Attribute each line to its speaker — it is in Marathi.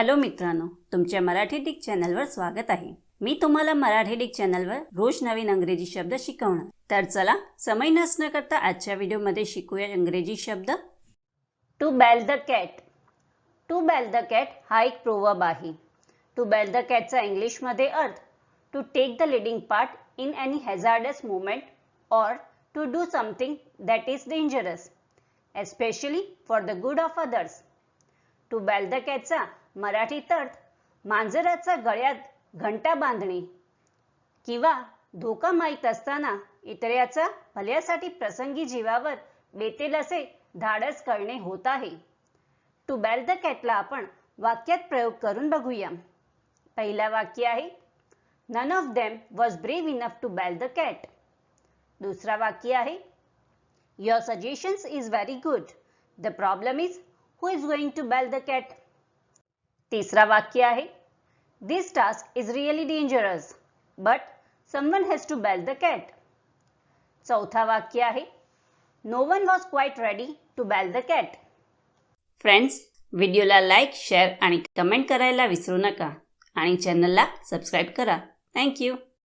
Speaker 1: हॅलो मित्रांनो तुमच्या मराठी डिक चॅनलवर स्वागत आहे. मी तुम्हाला मराठी डिक चॅनलवर रोज नवीन अंग्रेजी शब्द शिकवणार. तर चला समय नसणं करता आजच्या व्हिडिओमध्ये शिकूया इंग्रजी शब्द. To bell the cat to bell the cat हा एक प्रोवर्ब आहे. टू बेल द कॅटचा इंग्लिशमध्ये अर्थ to take the leading part in any hazardous movement or to do something that is dangerous especially for the good of others to bell the कॅटचा मराठीत अर्थ मांजराचा गळ्यात घंटा बांधणे किंवा धोका माहीत असताना इतराच्या भल्यासाठी प्रसंगी जीवावर बेतेल असे धाडस करणे होत आहे. टू बेल द कॅटला आपण वाक्यात प्रयोग करून बघूया. पहिला वाक्य आहे none of them was brave enough to bell the cat दुसरा वाक्य आहे your suggestions is very good the problem is who is going to bell the cat तिसरा वाक्य आहे. This task is really dangerous but someone has to bell the cat चौथा वाक्य आहे. No one was quite ready to bell the cat friends व्हिडिओला लाईक शेअर आणि कमेंट करायला विसरू नका. आणि चॅनलला सबस्क्राईब करा. थँक्यू